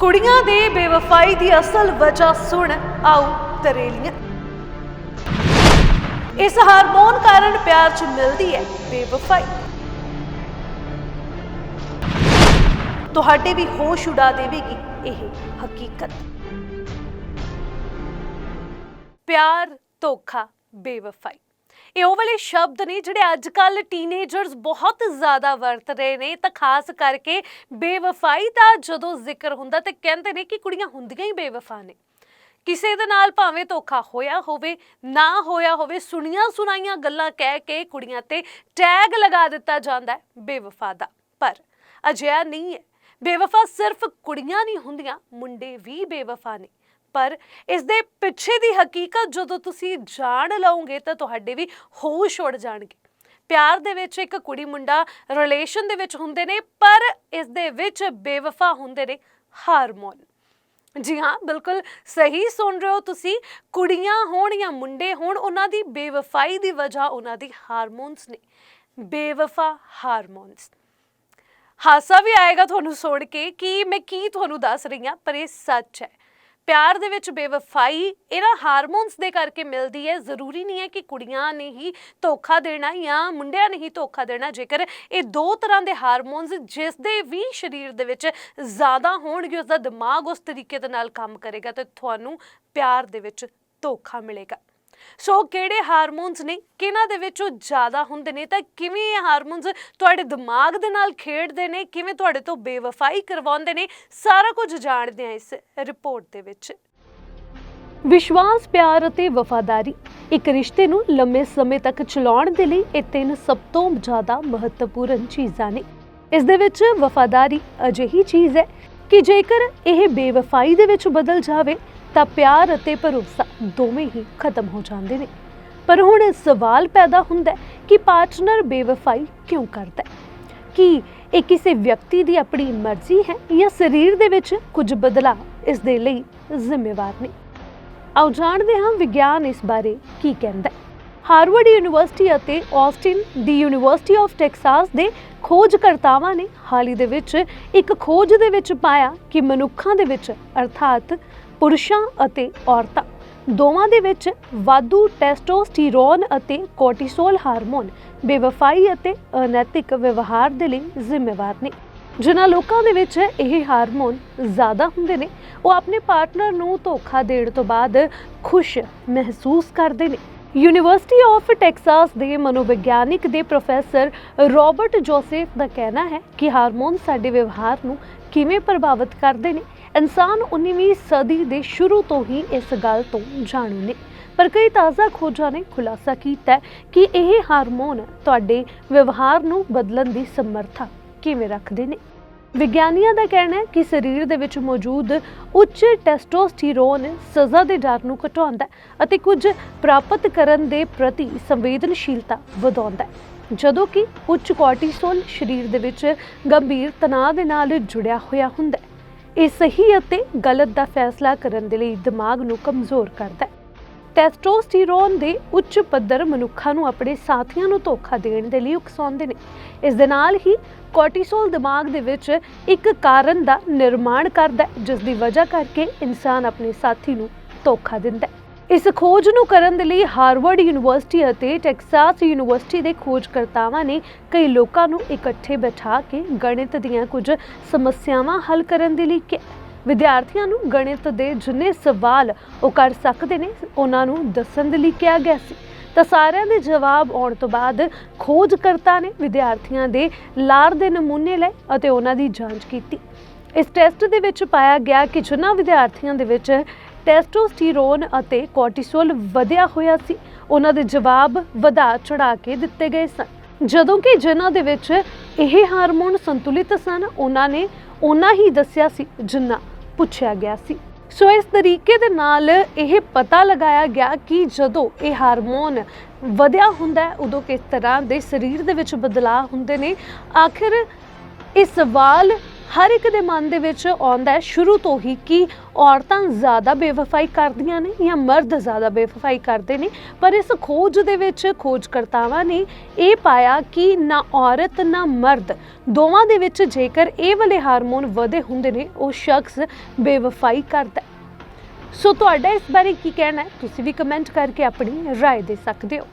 ਕੁੜੀਆਂ ਦੇ ਬੇਵਫਾਈ ਦੀ ਅਸਲ ਵਜ੍ਹਾ ਸੁਣ ਆਓ ਤਰੇਲੀਆਂ। ਇਸ ਹਾਰਮੋਨ ਕਾਰਨ ਪਿਆਰ 'ਚ ਮਿਲਦੀ ਹੈ ਬੇਵਫਾਈ। ਤੁਹਾਡੇ ਵੀ ਹੋਸ਼ ਉਡਾ ਦੇਵੇਗੀ ਇਹ ਹਕੀਕਤ। ਪਿਆਰ ਧੋਖਾ ਬੇਵਫਾਈ। ਇਹ ਉਹ ਵਾਲੇ ਸ਼ਬਦ ਨੇ ਜਿਹੜੇ ਅੱਜ ਕੱਲ ਟੀਨੇਜਰਸ ਬਹੁਤ ਜ਼ਿਆਦਾ ਵਰਤ ਰਹੇ ਨੇ, ਤਾਂ ਖਾਸ ਕਰਕੇ ਬੇਵਫਾਈ ਦਾ ਜਦੋਂ ਜ਼ਿਕਰ ਹੁੰਦਾ ਤੇ ਕਹਿੰਦੇ ਨੇ ਕਿ ਕੁੜੀਆਂ ਹੁੰਦੀਆਂ ਹੀ ਬੇਵਫਾ ਨੇ। ਕਿਸੇ ਦੇ ਨਾਲ ਭਾਵੇਂ ਧੋਖਾ ਹੋਇਆ ਹੋਵੇ, ਨਾ ਹੋਇਆ ਹੋਵੇ, ਸੁਣੀਆਂ ਸੁਣਾਈਆਂ ਗੱਲਾਂ ਕਹਿ ਕੇ ਕੁੜੀਆਂ ਤੇ ਟੈਗ ਲਗਾ ਦਿੱਤਾ ਜਾਂਦਾ ਹੈ ਬੇਵਫਾ ਦਾ। ਪਰ ਅਜਿਹਾ ਨਹੀਂ ਹੈ। ਬੇਵਫਾ ਸਿਰਫ ਕੁੜੀਆਂ ਨਹੀਂ ਹੁੰਦੀਆਂ, ਮੁੰਡੇ ਵੀ ਬੇਵਫਾ ਨੇ। ਪਰ ਇਸ ਦੇ ਪਿੱਛੇ ਦੀ ਹਕੀਕਤ ਜਦੋਂ ਤੁਸੀਂ ਜਾਣ ਲਓਗੇ ਤਾਂ ਤੁਹਾਡੇ ਵੀ ਹੋਸ਼ ਉੜ ਜਾਣਗੇ। ਪਿਆਰ ਦੇ ਵਿੱਚ ਇੱਕ ਕੁੜੀ ਮੁੰਡਾ ਰਿਲੇਸ਼ਨ ਦੇ ਵਿੱਚ ਹੁੰਦੇ ਨੇ, ਪਰ ਇਸ ਦੇ ਵਿੱਚ ਬੇਵਫਾ ਹੁੰਦੇ ਨੇ ਹਾਰਮੋਨ। ਜੀ ਹਾਂ, ਬਿਲਕੁਲ ਸਹੀ ਸੁਣ ਰਹੇ ਹੋ ਤੁਸੀਂ, ਕੁੜੀਆਂ ਹੋਣ ਜਾਂ ਮੁੰਡੇ ਹੋਣ, ਉਹਨਾਂ ਦੀ ਬੇਵਫਾਈ ਦੀ ਵਜ੍ਹਾ ਉਹਨਾਂ ਦੀ ਹਾਰਮੋਨਸ ਨੇ। ਬੇਵਫਾ ਹਾਰਮੋਨਸ। ਹਾਸਾ ਵੀ ਆਏਗਾ ਤੁਹਾਨੂੰ ਸੁਣ ਕੇ ਕਿ ਮੈਂ ਕੀ ਤੁਹਾਨੂੰ ਦੱਸ ਰਹੀ ਹਾਂ, ਪਰ ਇਹ ਸੱਚ ਹੈ। ਪਿਆਰ ਦੇ ਵਿੱਚ ਬੇਵਫਾਈ, ਇਹਨਾਂ ਹਾਰਮੋਨਸ ਦੇ ਕਰਕੇ ਮਿਲਦੀ ਹੈ। ਜ਼ਰੂਰੀ ਨਹੀਂ ਹੈ ਕਿ ਕੁੜੀਆਂ ਨੇ ਹੀ ਧੋਖਾ ਦੇਣਾ ਜਾਂ ਮੁੰਡਿਆਂ ਨੇ ਹੀ ਧੋਖਾ ਦੇਣਾ। ਜੇਕਰ ਇਹ ਦੋ ਤਰ੍ਹਾਂ ਦੇ ਹਾਰਮੋਨਸ ਜਿਸ ਦੇ ਵੀ ਸਰੀਰ ਦੇ ਵਿੱਚ ਜ਼ਿਆਦਾ ਹੋਣਗੇ ਉਸ ਦਾ ਦਿਮਾਗ ਉਸ ਤਰੀਕੇ ਦੇ ਨਾਲ ਕੰਮ ਕਰੇਗਾ, ਤੇ ਤੁਹਾਨੂੰ ਪਿਆਰ ਦੇ ਵਿੱਚ ਧੋਖਾ ਮਿਲੇਗਾ। ਸੋ ਕਿਹੜੇ ਹਾਰਮੋਨਸ ਨੇ? ਕਿਹਨਾਂ ਦੇ ਵਿੱਚੋਂ ਜ਼ਿਆਦਾ ਹੁੰਦੇ ਨੇ? ਤਾਂ ਕਿਵੇਂ ਇਹ ਹਾਰਮੋਨਸ ਤੁਹਾਡੇ ਦਿਮਾਗ ਦੇ ਨਾਲ ਖੇਡਦੇ ਨੇ? ਕਿਵੇਂ ਤੁਹਾਡੇ ਤੋਂ ਬੇਵਫਾਈ ਕਰਵਾਉਂਦੇ ਨੇ? ਸਾਰਾ ਕੁਝ ਜਾਣਦੇ ਆ ਇਸ ਰਿਪੋਰਟ ਦੇ ਵਿੱਚ। ਵਿਸ਼ਵਾਸ, ਪਿਆਰ ਅਤੇ ਵਫਾਦਾਰੀ, ਇੱਕ ਰਿਸ਼ਤੇ ਨੂੰ ਲੰਮੇ ਸਮੇਂ ਤੱਕ ਚਲਾਉਣ ਦੇ ਲਈ ਇਹ ਤਿੰਨ ਸਭ ਤੋਂ ਜ਼ਿਆਦਾ ਮਹੱਤਵਪੂਰਨ ਚੀਜ਼ਾਂ ਨੇ। ਇਸ ਦੇ ਵਿੱਚ ਵਫਾਦਾਰੀ ਅਜਿਹੀ ਚੀਜ਼ ਹੈ ਕਿ ਜੇਕਰ ਇਹ ਬੇਵਫਾਈ ਦੇ ਵਿੱਚ ਬਦਲ ਜਾਵੇ ਤਾਂ ਪਿਆਰ ਅਤੇ ਭਰੋਸਾ ਦੋਵੇਂ ਹੀ ਖਤਮ ਹੋ ਜਾਂਦੇ ਨੇ। ਪਰ ਹੁਣ ਸਵਾਲ ਪੈਦਾ ਹੁੰਦਾ ਹੈ ਕਿ ਪਾਰਟਨਰ ਬੇਵਫਾਈ ਕਿਉਂ ਕਰਦਾ ਹੈ? ਕਿ ਇਹ ਕਿਸੇ ਵਿਅਕਤੀ ਦੀ ਆਪਣੀ ਮਰਜ਼ੀ ਹੈ ਜਾਂ ਸਰੀਰ ਦੇ ਵਿੱਚ ਕੁਝ ਬਦਲਾਅ ਇਸ ਦੇ ਲਈ ਜ਼ਿੰਮੇਵਾਰ ਨੇ? ਆਓ ਜਾਣਦੇ ਹਾਂ ਵਿਗਿਆਨ ਇਸ ਬਾਰੇ ਕੀ ਕਹਿੰਦਾ ਹੈ। ਹਾਰਵਰਡ ਯੂਨੀਵਰਸਿਟੀ ਅਤੇ ਆਸਟਿਨ ਦੀ ਯੂਨੀਵਰਸਿਟੀ ਆਫ ਟੈਕਸਾਸ ਦੇ ਖੋਜਕਰਤਾਵਾਂ ਨੇ ਹਾਲ ਹੀ ਦੇ ਵਿੱਚ ਇੱਕ ਖੋਜ ਦੇ ਵਿੱਚ ਪਾਇਆ ਕਿ ਮਨੁੱਖਾਂ ਦੇ ਵਿੱਚ, ਅਰਥਾਤ ਪੁਰਸ਼ਾਂ ਅਤੇ ਔਰਤਾਂ। ਦੋਵਾਂ ਦੇ ਵਿੱਚ ਵਾਧੂ ਟੈਸਟੋਸਟੀਰੋਨ ਅਤੇ ਕੋਰਟੀਸੋਲ ਹਾਰਮੋਨ ਬੇਵਫਾਈ ਅਤੇ ਅਨੈਤਿਕ ਵਿਵਹਾਰ ਦੇ ਲਈ ਜ਼ਿੰਮੇਵਾਰ ਨੇ। ਜਿਨ੍ਹਾਂ ਲੋਕਾਂ ਦੇ ਵਿੱਚ ਇਹ ਹਾਰਮੋਨ ਜ਼ਿਆਦਾ ਹੁੰਦੇ ਨੇ, ਉਹ ਆਪਣੇ ਪਾਰਟਨਰ ਨੂੰ ਧੋਖਾ ਦੇਣ ਤੋਂ ਬਾਅਦ ਖੁਸ਼ ਮਹਿਸੂਸ ਕਰਦੇ ਨੇ। ਯੂਨੀਵਰਸਿਟੀ ਆਫ ਟੈਕਸਾਸ ਦੇ ਮਨੋਵਿਗਿਆਨਿਕ ਦੇ ਪ੍ਰੋਫੈਸਰ ਰਾਬਰਟ ਜੋਸੇਫ ਦਾ ਕਹਿਣਾ ਹੈ ਕਿ ਹਾਰਮੋਨ ਸਾਡੇ ਵਿਵਹਾਰ ਨੂੰ ਕਿਵੇਂ ਪ੍ਰਭਾਵਿਤ ਕਰਦੇ ਨੇ। ਇਨਸਾਨ 19ਵੀਂ ਸਦੀ ਦੇ ਸ਼ੁਰੂ ਤੋਂ ਹੀ ਇਸ ਗੱਲ ਤੋਂ ਜਾਣੂ ਨੇ। ਪਰ ਕਈ ਤਾਜ਼ਾ ਖੋਜਾਂ ਨੇ ਖੁਲਾਸਾ ਕੀਤਾ ਕਿ ਇਹ ਹਾਰਮੋਨ ਤੁਹਾਡੇ ਵਿਵਹਾਰ ਨੂੰ ਬਦਲਣ ਦੀ ਸਮਰੱਥਾ ਕਿਵੇਂ ਰੱਖਦੇ ਨੇ। ਵਿਗਿਆਨੀਆਂ ਦਾ ਕਹਿਣਾ ਹੈ ਕਿ ਸਰੀਰ ਦੇ ਵਿੱਚ ਮੌਜੂਦ ਉੱਚ ਟੈਸਟੋਸਟੀਰੋਨ ਸਜ਼ਾ ਦੇ ਡਰ ਨੂੰ ਘਟਾਉਂਦਾ ਅਤੇ ਕੁਝ ਪ੍ਰਾਪਤ ਕਰਨ ਦੇ ਪ੍ਰਤੀ ਸੰਵੇਦਨਸ਼ੀਲਤਾ ਵਧਾਉਂਦਾ ਜਦੋਂ ਕਿ ਉੱਚ ਕੋਰਟੀਸੋਲ ਸਰੀਰ ਦੇ ਵਿੱਚ ਗੰਭੀਰ ਤਣਾਅ ਦੇ ਨਾਲ ਜੁੜਿਆ ਹੋਇਆ ਹੁੰਦਾ ਹੈ। ਇਹ ਸਹੀ ਅਤੇ ਗਲਤ ਦਾ ਫੈਸਲਾ ਕਰਨ ਦੇ ਲਈ ਦਿਮਾਗ ਨੂੰ ਕਮਜ਼ੋਰ ਕਰਦਾ ਹੈ। ਟੈਸਟੋਸਟੀਰੋਨ ਦੇ ਉੱਚ ਪੱਧਰ ਮਨੁੱਖਾਂ ਨੂੰ ਆਪਣੇ ਸਾਥੀਆਂ ਨੂੰ ਧੋਖਾ ਦੇਣ ਦੇ ਲਈ ਉਕਸਾਉਂਦੇ ਨੇ। ਇਸ ਦੇ ਨਾਲ ਹੀ ਕੋਰਟੀਸੋਲ ਦਿਮਾਗ ਦੇ ਵਿੱਚ ਇੱਕ ਕਾਰਨ ਦਾ ਨਿਰਮਾਣ ਕਰਦਾ ਹੈ, ਜਿਸ ਦੀ ਵਜ੍ਹਾ ਕਰਕੇ ਇਨਸਾਨ ਆਪਣੇ ਸਾਥੀ ਨੂੰ ਧੋਖਾ ਦਿੰਦਾ ਹੈ। ਇਸ ਖੋਜ ਨੂੰ ਕਰਨ ਦੇ ਲਈ ਹਾਰਵਰਡ ਯੂਨੀਵਰਸਿਟੀ ਅਤੇ ਟੈਕਸਾਸ ਯੂਨੀਵਰਸਿਟੀ ਦੇ ਖੋਜਕਰਤਾਵਾਂ ਨੇ ਕਈ ਲੋਕਾਂ ਨੂੰ ਇਕੱਠੇ ਬਿਠਾ ਕੇ ਗਣਿਤ ਦੀਆਂ ਕੁਝ ਸਮੱਸਿਆਵਾਂ ਹੱਲ ਕਰਨ ਦੇ ਲਈ ਕਿਹਾ। ਵਿਦਿਆਰਥੀਆਂ ਨੂੰ ਗਣਿਤ ਦੇ ਜਿੰਨੇ ਸਵਾਲ ਉਹ ਕਰ ਸਕਦੇ ਨੇ, ਉਹਨਾਂ ਨੂੰ ਦੱਸਣ ਦੇ ਲਈ ਕਿਹਾ ਗਿਆ ਸੀ। ਤਾਂ ਸਾਰਿਆਂ ਦੇ ਜਵਾਬ ਆਉਣ ਤੋਂ ਬਾਅਦ ਖੋਜਕਰਤਾ ਨੇ ਵਿਦਿਆਰਥੀਆਂ ਦੇ ਲਾਰ ਦੇ ਨਮੂਨੇ ਲਏ ਅਤੇ ਉਹਨਾਂ ਦੀ ਜਾਂਚ ਕੀਤੀ। ਇਸ ਟੈਸਟ ਦੇ ਵਿੱਚ ਪਾਇਆ ਗਿਆ ਕਿ ਜਿਨ੍ਹਾਂ ਵਿਦਿਆਰਥੀਆਂ ਦੇ ਵਿੱਚ ਟੈਸਟੋਸਟੀਰੋਨ ਅਤੇ ਕੋਰਟੀਸੋਲ ਵਧਿਆ ਹੋਇਆ ਸੀ, ਉਹਨਾਂ ਦੇ ਜਵਾਬ ਵਧਾ ਚੜਾ ਕੇ ਦਿੱਤੇ ਗਏ ਸਨ। ਜਦੋਂ ਕਿ ਜਿਨ੍ਹਾਂ ਦੇ ਵਿੱਚ ਇਹ ਹਾਰਮੋਨ ਸੰਤੁਲਿਤ ਸਨ, ਉਹਨਾਂ ਨੇ ਉਹਨਾਂ ਹੀ ਦੱਸਿਆ ਸੀ ਜਿੰਨਾ ਪੁੱਛਿਆ ਗਿਆ ਸੀ। ਸੋ ਇਸ ਤਰੀਕੇ ਦੇ ਨਾਲ ਇਹ ਪਤਾ ਲਗਾਇਆ ਗਿਆ ਕਿ ਜਦੋਂ ਇਹ ਹਾਰਮੋਨ ਵਧਿਆ ਹੁੰਦਾ ਉਦੋਂ ਕਿਸ ਤਰ੍ਹਾਂ ਦੇ ਸਰੀਰ ਦੇ ਵਿੱਚ ਬਦਲਾਅ ਹੁੰਦੇ ਨੇ। ਆਖਿਰ ਇਹ ਸਵਾਲ ਹਰ ਇੱਕ ਦੇ ਮਨ ਦੇ ਵਿੱਚ ਆਉਂਦਾ ਹੈ ਸ਼ੁਰੂ ਤੋਂ ਹੀ ਕਿ ਔਰਤਾਂ ਜ਼ਿਆਦਾ ਬੇਵਫਾਈ ਕਰਦੀਆਂ ਨੇ ਜਾਂ ਮਰਦ ਜ਼ਿਆਦਾ ਬੇਵਫਾਈ ਕਰਦੇ ਨੇ ਪਰ ਇਸ ਖੋਜ ਦੇ ਵਿੱਚ ਖੋਜਕਰਤਾਵਾਂ ਨੇ ਇਹ ਪਾਇਆ ਕਿ ਨਾ ਔਰਤ ਨਾ ਮਰਦ ਦੋਵਾਂ ਦੇ ਵਿੱਚ ਜੇਕਰ ਇਹ ਵਾਲੇ ਹਾਰਮੋਨ ਵਧੇ ਹੁੰਦੇ ਨੇ ਉਹ ਸ਼ਖਸ ਬੇਵਫਾਈ ਕਰਦਾ ਹੈ। ਸੋ ਤੁਹਾਡਾ ਇਸ ਬਾਰੇ ਕੀ ਕਹਿਣਾ ਹੈ ਤੁਸੀਂ ਵੀ ਕਮੈਂਟ ਕਰਕੇ ਆਪਣੀ رائے ਦੇ ਸਕਦੇ ਹੋ